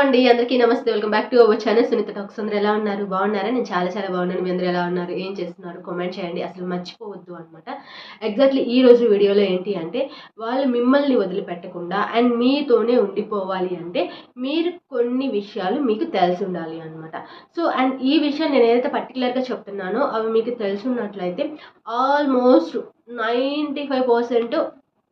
అండి అందరికీ నమస్తే. Welcome back to our channel Sunitha talks అందరు ఎలా ఉన్నారు? బాగున్నారా? నేను చాలా చాలా బాగున్నాను. మీ అందరూ ఎలా ఉన్నారు? ఏం చేస్తున్నారు? కామెంట్ చేయండి. అసలు మర్చిపోవద్దు అనమాట ఎగ్జాక్ట్లీ ఈ రోజు వీడియోలో ఏంటి అంటే వాళ్ళు మిమ్మల్ని వదిలిపెట్టకుండా అండ్ మీతోనే ఉండిపోవాలి అంటే మీరు కొన్ని విషయాలు మీకు తెలిసి ఉండాలి అనమాట సో అండ్ ఈ విషయం నేను ఏదైతే పర్టికులర్గా చెప్తున్నానో అవి మీకు తెలిసి ఉన్నట్లయితే ఆల్మోస్ట్ నైంటీ ఫైవ్ పర్సెంట్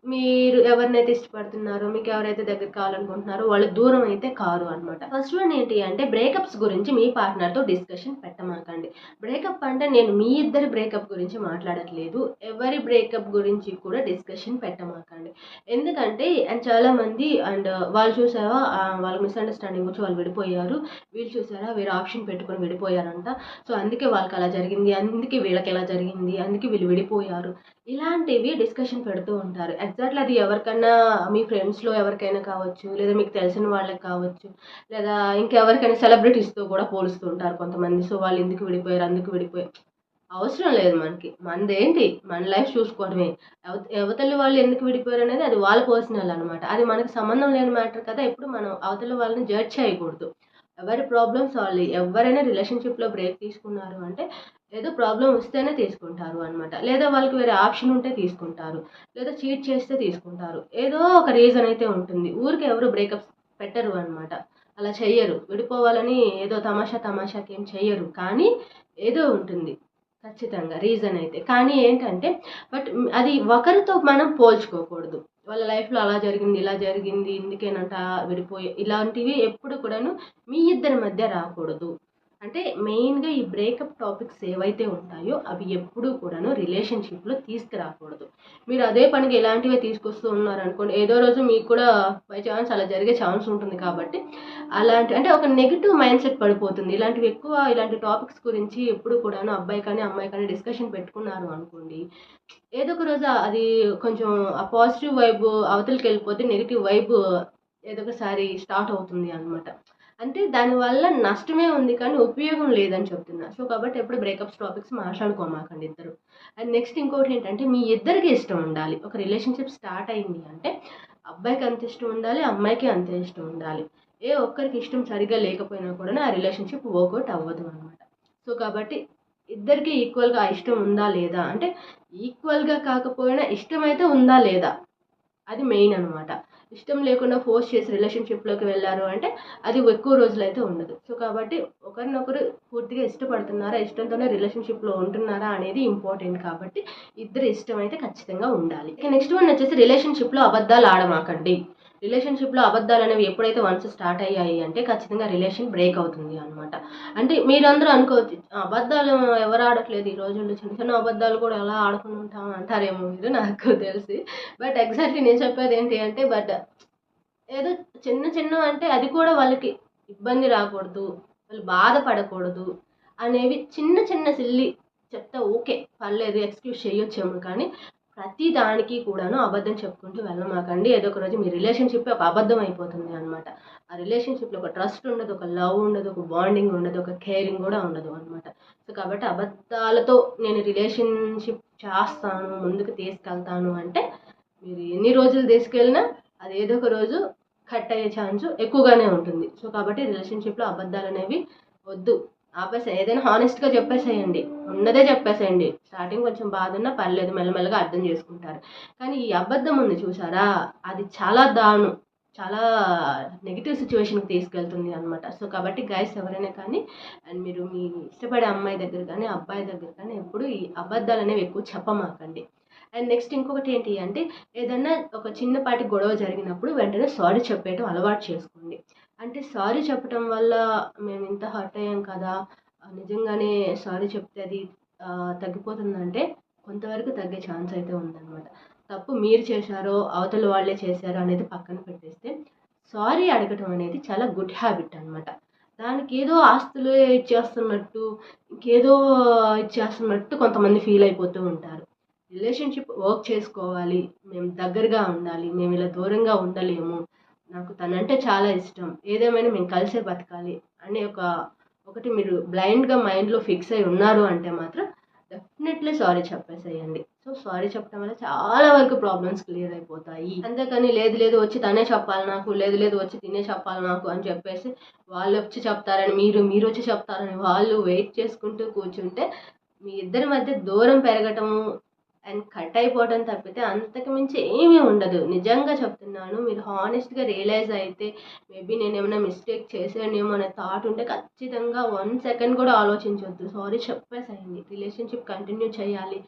మీరు ఎవరినైతే ఇష్టపడుతున్నారో మీకు ఎవరైతే దగ్గర కావాలనుకుంటున్నారో వాళ్ళు దూరం అయితే కారు అనమాట ఫస్ట్ వన్ ఏంటి అంటే బ్రేకప్స్ గురించి మీ పార్ట్నర్తో డిస్కషన్ పెట్టమాకండి. బ్రేకప్ అంటే నేను మీ ఇద్దరి బ్రేకప్ గురించి మాట్లాడట్లేదు. ఎవరి బ్రేకప్ గురించి కూడా డిస్కషన్ పెట్టమాకండి. ఎందుకంటే అండ్ అండ్ వాళ్ళు చూసారా వాళ్ళ మిస్అండర్స్టాండింగ్ వచ్చి వాళ్ళు విడిపోయారు. వీళ్ళు చూసారా వేరే ఆప్షన్ పెట్టుకొని విడిపోయారంట. సో అందుకే వాళ్ళకి అలా జరిగింది అందుకే వీళ్ళకి ఎలా జరిగింది అందుకే వీళ్ళు విడిపోయారు. ఇలాంటివి డిస్కషన్ పెడుతూ ఉంటారు. ఎగ్జాక్ట్లీ అది ఎవరికైనా మీ ఫ్రెండ్స్లో ఎవరికైనా కావచ్చు లేదా మీకు తెలిసిన వాళ్ళకి కావచ్చు లేదా ఇంకెవరికైనా సెలబ్రిటీస్తో కూడా పోలుస్తుంటారు కొంతమంది. సో వాళ్ళు ఎందుకు విడిపోయారు అందుకు విడిపోయారు. అవసరం లేదు మనకి. మనదేంటి మన లైఫ్ చూసుకోవడమే. ఎవ- అవతల వాళ్ళు ఎందుకు విడిపోయారు అనేది అది వాళ్ళ పర్సనల్ అనమాట అది మనకి సంబంధం లేని మ్యాటర్ కదా. ఎప్పుడు మనం అవతల వాళ్ళని జడ్జ్ చేయకూడదు. ఎవరి ప్రాబ్లమ్ సాల్వ్ ఎవరైనా రిలేషన్షిప్లో బ్రేక్ తీసుకున్నారు అంటే ఏదో ప్రాబ్లం వస్తేనే తీసుకుంటారు అనమాట లేదా వాళ్ళకి వేరే ఆప్షన్ ఉంటే తీసుకుంటారు. లేదా చీట్ చేస్తే తీసుకుంటారు. ఏదో ఒక రీజన్ అయితే ఉంటుంది. ఊరికి ఎవరు బ్రేకప్స్ పెట్టరు అనమాట అలా చెయ్యరు. విడిపోవాలని ఏదో తమాషా తమాషాకి ఏం చెయ్యరు. కానీ ఏదో ఉంటుంది. ఖచ్చితంగా రీజన్ అయితే. కానీ ఏంటంటే బట్ అది ఒకరితో మనం పోల్చుకోకూడదు. వాళ్ళ లైఫ్లో అలా జరిగింది ఇలా జరిగింది ఇందుకేనంట విడిపోయి ఇలాంటివి ఎప్పుడు కూడాను మీ ఇద్దరి మధ్య రాకూడదు. అంటే మెయిన్గా ఈ బ్రేకప్ టాపిక్స్ ఏవైతే ఉంటాయో అవి ఎప్పుడూ కూడాను రిలేషన్షిప్లో తీసుకురాకూడదు. మీరు అదే పనికి ఎలాంటివి తీసుకొస్తూ ఉన్నారు అనుకోండి ఏదో రోజు మీకు కూడా బై ఛాన్స్ అలా జరిగే ఛాన్స్ ఉంటుంది కాబట్టి అలాంటి అంటే ఒక నెగిటివ్ మైండ్ సెట్ పడిపోతుంది. ఇలాంటివి ఎక్కువ ఇలాంటి టాపిక్స్ గురించి ఎప్పుడు కూడాను అబ్బాయి కానీ అమ్మాయి కానీ డిస్కషన్ పెట్టుకున్నారు అనుకోండి ఏదో ఒక రోజు అది కొంచెం ఆ పాజిటివ్ వైబ్ అవతలకి వెళ్ళిపోతే నెగిటివ్ వైబ్ ఏదో ఒకసారి స్టార్ట్ అవుతుంది అనమాట అంటే దానివల్ల నష్టమే ఉంది కానీ ఉపయోగం లేదని చెప్తున్నా సో కాబట్టి ఎప్పుడు బ్రేకప్స్ టాపిక్స్ మాట్లాడుకోమాకండి ఇద్దరు. అండ్ నెక్స్ట్ ఇంకోటి ఏంటంటే మీ ఇద్దరికి ఇష్టం ఉండాలి. ఒక రిలేషన్షిప్ స్టార్ట్ అయింది అంటే అబ్బాయికి అంత ఇష్టం ఉండాలి అమ్మాయికి అంత ఇష్టం ఉండాలి. ఏ ఒక్కరికి ఇష్టం సరిగ్గా లేకపోయినా కూడా ఆ రిలేషన్షిప్ వర్కౌట్ అవ్వదు అనమాట సో కాబట్టి ఇద్దరికి ఈక్వల్గా ఆ ఇష్టం ఉందా లేదా? అంటే ఈక్వల్గా కాకపోయినా ఇష్టం అయితే ఉందా లేదా? అది మెయిన్ అనమాట ఇష్టం లేకుండా ఫోర్స్ చేసి రిలేషన్షిప్లోకి వెళ్ళారు అంటే అది ఎక్కువ రోజులు అయితే ఉండదు. సో కాబట్టి ఒకరినొకరు పూర్తిగా ఇష్టపడుతున్నారా ఇష్టంతోనే రిలేషన్షిప్లో ఉంటున్నారా అనేది ఇంపార్టెంట్ కాబట్టి ఇద్దరు ఇష్టం అయితే ఖచ్చితంగా ఉండాలి. నెక్స్ట్ వన్ వచ్చేసి రిలేషన్షిప్లో అబద్ధాలు ఆడమాకండి. రిలేషన్షిప్లో అబద్ధాలు అనేవి ఎప్పుడైతే వన్స్ స్టార్ట్ అయ్యాయి అంటే ఖచ్చితంగా రిలేషన్ బ్రేక్ అవుతుంది అనమాట అంటే మీరందరూ అనుకోవచ్చు అబద్ధాలు ఎవరు ఆడట్లేదు ఈ రోజుల్లో? చిన్న చిన్న అబద్ధాలు కూడా ఎలా ఆడుకుని ఉంటాం అంటారేమో మీరు? నాకు తెలిసి. బట్ ఎగ్జాక్ట్లీ నేను చెప్పేది ఏంటి అంటే బట్ ఏదో చిన్న చిన్న అంటే అది కూడా వాళ్ళకి ఇబ్బంది రాకూడదు వాళ్ళు బాధపడకూడదు అనేవి చిన్న చిన్న సిల్లి చెప్తా ఓకే పర్లేదు ఎక్స్క్యూజ్ చేయొచ్చేమో కానీ ప్రతి దానికి కూడాను అబద్ధం చెప్పుకుంటూ వెళ్ళమాకండి. ఏదో ఒక రోజు మీ రిలేషన్షిప్ ఒక అబద్ధం అయిపోతుంది అనమాట ఆ రిలేషన్షిప్లో ఒక ట్రస్ట్ ఉండదు ఒక లవ్ ఉండదు ఒక బాండింగ్ ఉండదు ఒక కేరింగ్ కూడా ఉండదు అనమాట సో కాబట్టి అబద్ధాలతో నేను రిలేషన్షిప్ చేస్తాను ముందుకు తీసుకెళ్తాను అంటే మీరు ఎన్ని రోజులు తీసుకెళ్ళినా అది ఏదో ఒక రోజు కట్ అయ్యే ఛాన్స్ ఎక్కువగానే ఉంటుంది. సో కాబట్టి రిలేషన్షిప్లో అబద్ధాలు అనేవి వద్దు. ఆపేసే ఏదైనా హానెస్ట్గా చెప్పేసేయండి. ఉన్నదే చెప్పేసేయండి. స్టార్టింగ్ కొంచెం బాధ ఉన్నా పర్లేదు మెల్లమెల్లగా అర్థం చేసుకుంటారు. కానీ ఈ అబద్ధం ఉంది చూసారా? అది చాలా దారుణం. చాలా నెగిటివ్ సిచ్యువేషన్కి తీసుకెళ్తుంది అనమాట సో కాబట్టి గైస్ ఎవరైనా కానీ అండ్ మీరు మీ ఇష్టపడే అమ్మాయి దగ్గర కానీ అబ్బాయి దగ్గర కానీ ఎప్పుడు ఈ అబద్ధాలు అనేవి ఎక్కువ చెప్పమాకండి. అండ్ నెక్స్ట్ ఇంకొకటి ఏంటి అంటే ఏదన్నా ఒక చిన్నపాటి గొడవ జరిగినప్పుడు వెంటనే సారీ చెప్పేయటం అలవాటు చేసుకోండి. అంటే సారీ చెప్పటం వల్ల మేము ఇంత హర్ట్ అయ్యాం కదా నిజంగానే సారీ చెప్తే అది తగ్గిపోతుందంటే కొంతవరకు తగ్గే ఛాన్స్ అయితే ఉందన్నమాట. తప్పు మీరు చేశారో అవతల వాళ్ళే చేశారో అనేది పక్కన పెట్టేస్తే సారీ అడగటం అనేది చాలా గుడ్ హ్యాబిట్ అనమాట దానికి ఏదో ఆస్తులు ఇచ్చేస్తున్నట్టు ఇంకేదో ఇచ్చేస్తున్నట్టు కొంతమంది ఫీల్ అయిపోతూ ఉంటారు. రిలేషన్షిప్ వర్క్ చేసుకోవాలి మేము దగ్గరగా ఉండాలి మేము ఇలా దూరంగా ఉండలేము నాకు తనంటే చాలా ఇష్టం. ఏదేమైనా మేము కలిసే బతకాలి అనే ఒక ఒకటి మీరు బ్లైండ్గా మైండ్లో ఫిక్స్ అయి ఉన్నారు అంటే మాత్రం డెఫినెట్లీ సారీ చెప్పేసేయండి. సో సారీ చెప్పడం వల్ల చాలా వరకు ప్రాబ్లమ్స్ క్లియర్ అయిపోతాయి. అంతేకాని లేదు లేదు వచ్చి తనే చెప్పాలి నాకు లేదు లేదు వచ్చి తినే చెప్పాలి నాకు అని చెప్పేసి వాళ్ళు వచ్చి చెప్తారని మీరు మీరు వచ్చి చెప్తారని వాళ్ళు వెయిట్ చేసుకుంటూ కూర్చుంటే మీ ఇద్దరి మధ్య దూరం పెరగటము అండ్ కట్ అయిపోవడం తప్పితే అంతకు మించి ఏమీ ఉండదు. నిజంగా చెప్తున్నాను మీరు హానెస్ట్గా రియలైజ్ అయితే మేబీ నేను ఏమైనా మిస్టేక్ చేసానేమో అనే థాట్ ఉంటే ఖచ్చితంగా వన్ సెకండ్ కూడా ఆలోచించవద్దు సారీ చెప్పేసేయండి. రిలేషన్షిప్ కంటిన్యూ చేయాలి.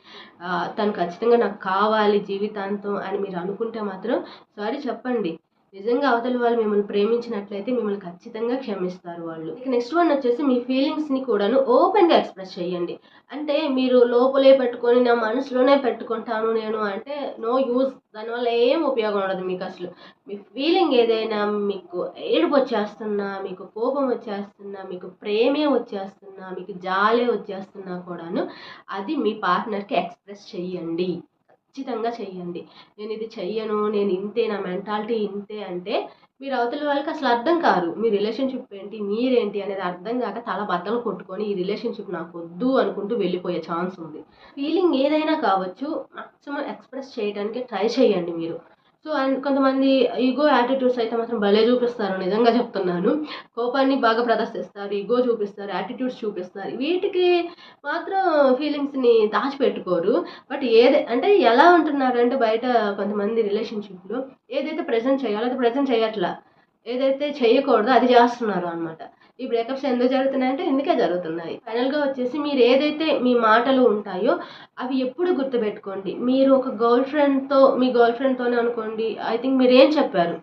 తను ఖచ్చితంగా నాకు కావాలి జీవితాంతం అని మీరు అనుకుంటే మాత్రం సారీ చెప్పండి. నిజంగా అవతల వాళ్ళు మిమ్మల్ని ప్రేమించినట్లయితే మిమ్మల్ని ఖచ్చితంగా క్షమిస్తారు వాళ్ళు. ఇక నెక్స్ట్ వన్ వచ్చేసి మీ ఫీలింగ్స్ని కూడాను ఓపెన్గా ఎక్స్ప్రెస్ చేయండి. అంటే మీరు లోపలే పెట్టుకొని నా మనసులోనే పెట్టుకుంటాను నేను అంటే నో యూజ్ దానివల్ల ఏం ఉపయోగం ఉండదు మీకు అసలు. మీ ఫీలింగ్ ఏదైనా మీకు ఏడుపు వచ్చేస్తున్నా మీకు కోపం వచ్చేస్తున్నా మీకు ప్రేమే వచ్చేస్తున్నా మీకు జాలే వచ్చేస్తున్నా కూడాను అది మీ పార్ట్నర్కి ఎక్స్ప్రెస్ చేయండి. ఖచ్చితంగా చెయ్యండి. నేను ఇది చెయ్యను నేను ఇంతే నా మెంటాలిటీ ఇంతే అంటే మీరు అవతల వాళ్ళకి అసలు అర్థం కారు. మీ రిలేషన్షిప్ ఏంటి మీరేంటి అనేది అర్థం కాక తల బద్దలు కొట్టుకొని ఈ రిలేషన్షిప్ నాకు వద్దు అనుకుంటూ వెళ్ళిపోయే ఛాన్స్ ఉంది. ఫీలింగ్ ఏదైనా కావచ్చు మాక్సిమం ఎక్స్ప్రెస్ చేయడానికి ట్రై చేయండి మీరు. సో అండ్ కొంతమంది ఈగో యాటిట్యూడ్స్ అయితే మాత్రం భలే చూపిస్తారు. నిజంగా చెప్తున్నాను. కోపాన్ని బాగా ప్రదర్శిస్తారు. ఈగో చూపిస్తారు. యాటిట్యూడ్స్ చూపిస్తారు. వీటికి మాత్రం ఫీలింగ్స్ని దాచిపెట్టుకోరు. బట్ ఏది అంటే ఎలా ఉంటున్నారు అంటే బయట కొంతమంది రిలేషన్షిప్లో ఏదైతే ప్రజెంట్ చేయాలో అది ప్రజెంట్ చేయట్లా. ఏదైతే చేయకూడదో అది చేస్తున్నారు అనమాట ఈ బ్రేకప్స్ ఎందుకు జరుగుతున్నాయంటే ఇందుకే జరుగుతున్నాయి? ఫైనల్గా వచ్చేసి మీరు ఏదైతే మీ మాటలు ఉంటాయో అవి ఎప్పుడు గుర్తుపెట్టుకోండి. మీరు ఒక గర్ల్ ఫ్రెండ్తో మీ గర్ల్ ఫ్రెండ్తోనే అనుకోండి. ఐ థింక్ మీరు ఏం చెప్పారు?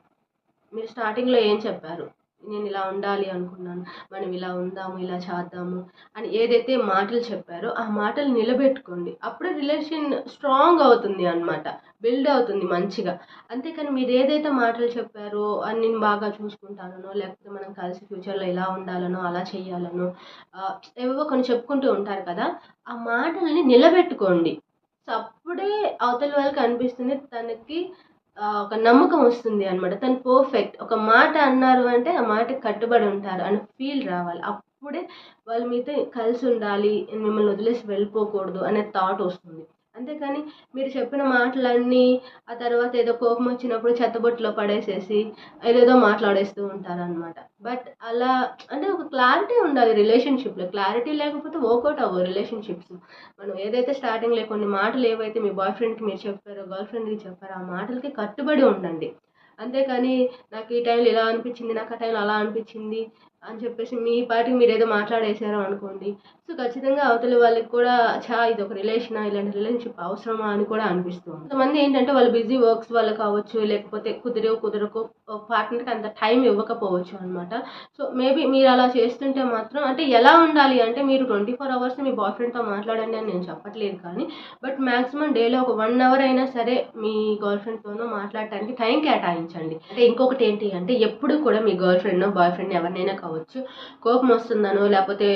మీరు స్టార్టింగ్లో ఏం చెప్పారు? నేను ఇలా ఉండాలి అనుకున్నాను. మనం ఇలా ఉందాము ఇలా చేద్దాము అని ఏదైతే మాటలు చెప్పారో ఆ మాటలు నిలబెట్టుకోండి. అప్పుడే రిలేషన్ స్ట్రాంగ్ అవుతుంది అనమాట బిల్డ్ అవుతుంది మంచిగా. అంతేకాని మీరు ఏదైతే మాటలు చెప్పారో అని నేను బాగా చూసుకుంటానో లేకపోతే మనం కలిసి ఫ్యూచర్లో ఇలా ఉండాలనో అలా చేయాలనో ఏవో కొన్ని చెప్పుకుంటూ ఉంటారు కదా ఆ మాటల్ని నిలబెట్టుకోండి. సో అప్పుడే అవతల వాళ్ళకి అనిపిస్తుంది తనకి ఒక నమ్మకం వస్తుంది అనమాట తను పర్ఫెక్ట్ ఒక మాట అన్నారు అంటే ఆ మాటకి కట్టుబడి ఉంటారు అని ఫీల్ రావాలి. అప్పుడే వాళ్ళు మీతో కలిసి ఉండాలి మిమ్మల్ని వదిలేసి వెళ్ళిపోకూడదు అనే థాట్ వస్తుంది. అంతేకాని మీరు చెప్పిన మాటలన్నీ ఆ తర్వాత ఏదో కోపం వచ్చినప్పుడు చెత్తబొట్టులో పడేసేసి ఏదేదో మాట్లాడేస్తూ ఉంటారనమాట బట్ అలా అంటే ఒక క్లారిటీ ఉండాలి రిలేషన్షిప్లో. క్లారిటీ లేకపోతే వర్కౌట్ అవ్వవు రిలేషన్షిప్స్. మనం ఏదైతే స్టార్టింగ్లో కొన్ని మాటలు ఏవైతే మీ బాయ్ ఫ్రెండ్కి మీరు చెప్పారో గర్ల్ ఫ్రెండ్కి చెప్పారో ఆ మాటలకి కట్టుబడి ఉండండి. అంతేకాని నాకు ఈ టైంలో ఇలా అనిపించింది నాకు ఆ టైంలో అలా అనిపించింది అని చెప్పేసి మీ పాటికి మీరు ఏదో మాట్లాడేశారు అనుకోండి. సో ఖచ్చితంగా అవతలి వాళ్ళకి కూడా చా ఇది ఒక రిలేషనా ఇలాంటి రిలేషన్షిప్ అవసరమా అని కూడా అనిపిస్తుంది. కొంతమంది ఏంటంటే వాళ్ళు బిజీ వర్క్స్ వల్ల కావచ్చు లేకపోతే కుదిరే కుదరకు పార్ట్నర్కి అంత టైం ఇవ్వకపోవచ్చు అనమాట సో మేబీ మీరు అలా చేస్తుంటే మాత్రం అంటే ఎలా ఉండాలి అంటే మీరు ట్వంటీ ఫోర్ అవర్స్ మీ బాయ్ ఫ్రెండ్తో మాట్లాడండి అని నేను చెప్పట్లేదు కానీ బట్ మ్యాక్సిమం డేలో ఒక వన్ అవర్ అయినా సరే మీ గర్ల్ ఫ్రెండ్తోనో మాట్లాడటానికి టైం కేటాయించండి. అంటే ఇంకొకటి ఏంటి అంటే ఎప్పుడు కూడా మీ గర్ల్ ఫ్రెండ్నో బాయ్ ఫ్రెండ్ ఎవరినైనా కావచ్చు కోపం వస్తుందనో లేకపోతే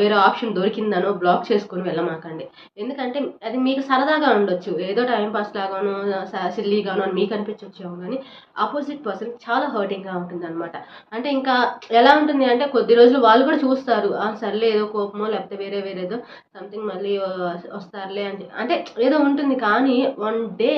వేరే ఆప్షన్ దొరికిందనో బ్లాక్ చేసుకొని వెళ్ళమాకండి. ఎందుకంటే అది మీకు సరదాగా ఉండొచ్చు. ఏదో టైం పాస్ లాగానో సిల్లీగానో అని మీకు అనిపించొచ్చేమో కానీ ఆపోజిట్ పర్సన్ చాలా హర్టింగ్గా ఉంటుంది అనమాట అంటే ఇంకా ఎలా ఉంటుంది అంటే కొద్ది రోజులు వాళ్ళు కూడా చూస్తారు. సర్లే ఏదో కోపమో లేకపోతే వేరే వేరేదో సంథింగ్ మళ్ళీ వస్తారులే అని అంటే ఏదో ఉంటుంది కానీ వన్ డే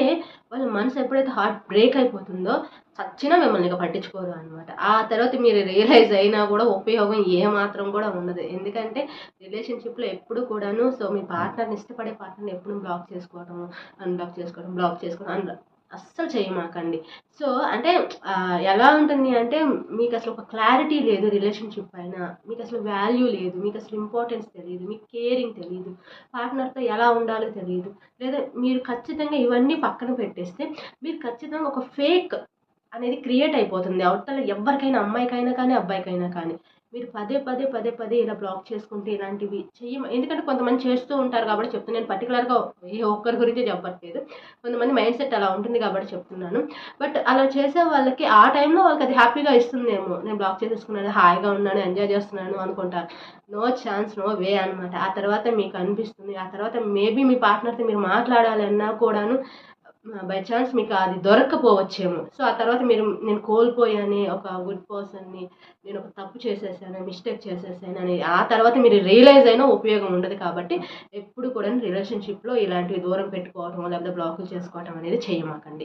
వాళ్ళ మనసు ఎప్పుడైతే హార్ట్ బ్రేక్ అయిపోతుందో చచ్చినా మిమ్మల్ని ఇక పట్టించుకోరు అనమాట ఆ తర్వాత మీరు రియలైజ్ అయినా కూడా ఉపయోగం ఏ మాత్రం కూడా ఉండదు. ఎందుకంటే రిలేషన్షిప్లో ఎప్పుడు కూడాను సో మీ పార్ట్నర్ని ఇష్టపడే పార్ట్నర్ని ఎప్పుడు బ్లాక్ చేసుకోవడం అన్బ్లాక్ చేసుకోవడం బ్లాక్ చేసుకోవడం అన్ అస్సలు చేయమాకండి. సో అంటే ఎలా ఉంటుంది అంటే మీకు అసలు ఒక క్లారిటీ లేదు రిలేషన్షిప్ పైన. మీకు అసలు వాల్యూ లేదు. మీకు అసలు ఇంపార్టెన్స్ తెలియదు. మీకు కేరింగ్ తెలియదు. పార్ట్నర్తో ఎలా ఉండాలో తెలియదు. లేదా మీరు ఖచ్చితంగా ఇవన్నీ పక్కన పెట్టేస్తే మీరు ఖచ్చితంగా ఒక ఫేక్ అనేది క్రియేట్ అయిపోతుంది. అవతల ఎవరికైనా అమ్మాయికైనా కానీ అబ్బాయికైనా కానీ. మీరు పదే పదే పదే పదే ఇలా బ్లాక్ చేసుకుంటే ఇలాంటివి చెయ్యం ఎందుకంటే కొంతమంది చేస్తూ ఉంటారు కాబట్టి చెప్తున్నాను నేను పర్టికులర్గా ఏ ఒక్కరి గురించి చెప్పట్లేదు. కొంతమంది మైండ్ సెట్ అలా ఉంటుంది కాబట్టి చెప్తున్నాను. బట్ అలా చేసే వాళ్ళకి ఆ టైంలో వాళ్ళకి అది హ్యాపీగా ఇస్తుందేమో. నేను బ్లాక్ చేసేసుకున్నాను హాయిగా ఉన్నాను ఎంజాయ్ చేస్తున్నాను అనుకుంటారు. నో ఛాన్స్ నో వే అనమాట ఆ తర్వాత మీకు అనిపిస్తుంది. ఆ తర్వాత మేబీ మీ పార్ట్నర్తో మీరు మాట్లాడాలన్నా కూడాను బై ఛాన్స్ మీకు అది దొరక్కపోవచ్చేమో. సో ఆ తర్వాత మీరు నేను కోల్పోయాను ఒక గుడ్ పర్సన్ని నేను ఒక తప్పు చేసేసాను మిస్టేక్ చేసేసాను అని ఆ తర్వాత మీరు రియలైజ్ అయినా ఉపయోగం ఉండదు కాబట్టి ఎప్పుడు కూడా రిలేషన్షిప్లో ఇలాంటివి దూరం పెట్టుకోవటం లేకపోతే బ్లాకులు చేసుకోవటం అనేది చేయమాకండి.